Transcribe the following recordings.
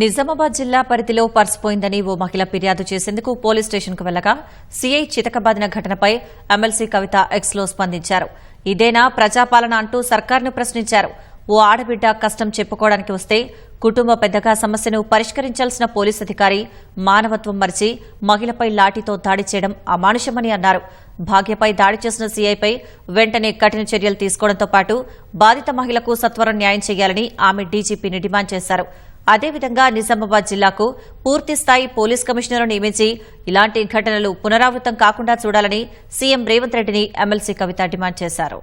నిజామాబాద్ జిల్లా పరిధిలో పర్స్ పోయిందని ఓ మహిళ ఫిర్యాదు చేసేందుకు పోలీస్ స్టేషన్కు వెళ్ళగా సీఐ చితకబాదిన ఘటనపై ఎమ్మెల్సీ కవిత ఎక్స్లో స్పందించారు. ఇదేనా ప్రజాపాలన అంటూ సర్కార్ను ప్రశ్నించారు. ఓ ఆడబిడ్డ కష్టం చెప్పుకోవడానికి వస్తే కుటుంబ పెద్దగా సమస్యను పరిష్కరించాల్సిన పోలీస్ అధికారి మానవత్వం మరిచి మహిళపై లాఠీతో దాడి చేయడం అమానుషమని అన్నారు. భాగ్యపై దాడి చేసిన సీఐపై వెంటనే కఠిన చర్యలు తీసుకోవడంతో పాటు బాధిత మహిళకు సత్వరం న్యాయం చేయాలని ఆమె డీజీపీని డిమాండ్ చేశారు. అదేవిధంగా నిజామాబాద్ జిల్లాకు పూర్తి స్థాయి పోలీస్ కమిషనర్ నియమించి ఇలాంటి ఘటనలు పునరావృతం కాకుండా చూడాలని సీఎం రేవంత్ రెడ్డిని ఎమ్మెల్సీ కవిత డిమాండ్ చేశారు.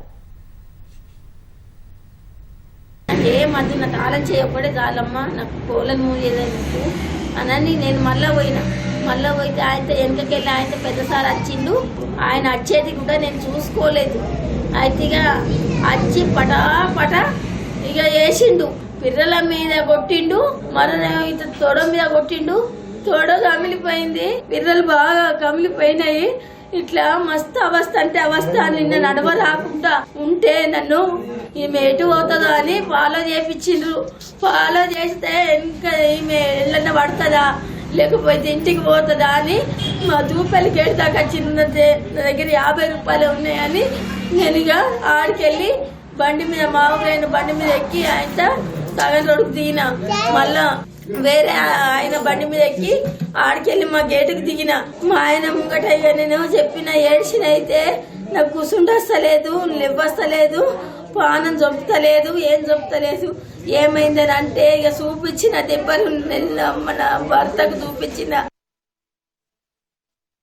ఏ మధ్య నాకు ఆలం చేయకపోతే చాలమ్మా నాకు కోలను మూయేదానికి అనని నేను మళ్ళా పోయినా. మళ్ళా పోయితే ఆయనతో వెనకకెళ్ళి ఆయనతో పెద్దసారి వచ్చిండు ఆయన వచ్చేది కూడా నేను చూసుకోలేదు. అయితే ఇక వచ్చి పటా పట ఇక వేసిండు పిర్రల మీద కొట్టిండు మరో ఇత తొడ మీద కొట్టిండు. తొడ కమిలిపోయింది. పిర్రలు బాగా కమిలిపోయినాయి. ఇట్లా మస్తు అవస్థ అంటే అవస్థ నిన్న నడవ రాకుండా ఉంటే నన్ను ఈమె ఎటు పోతుందో అని ఫాలో చేపించిండ్రు. ఫాలో చేస్తే ఇంకా ఈమె ఎల్లన్న పడుతుందా? లేకపోతే ఇంటికి పోతుందా అని మా దూపల్లికి ఏడు దాకా నా దగ్గర యాభై రూపాయలు ఉన్నాయని నేను ఇక ఆడికెళ్ళి బండి మీద మామూలైన బండి మీద ఎక్కి ఆయన సగం రోడ్డుకు దిగిన. మళ్ళా వేరే ఆయన బండి మీద ఎక్కి ఆడికెళ్ళి మా గేటుకు దిగిన. మా ఆయన ముంగట ఇక నేను చెప్పిన ఏడ్చిన అయితే నాకు కూసుండి వస్తలేదు పానం చంపుతలేదు ఏం చంపుతలేదు ఏమైందని అంటే ఇక చూపించిన దెబ్బలు నిన్న మన భర్తకు చూపించిన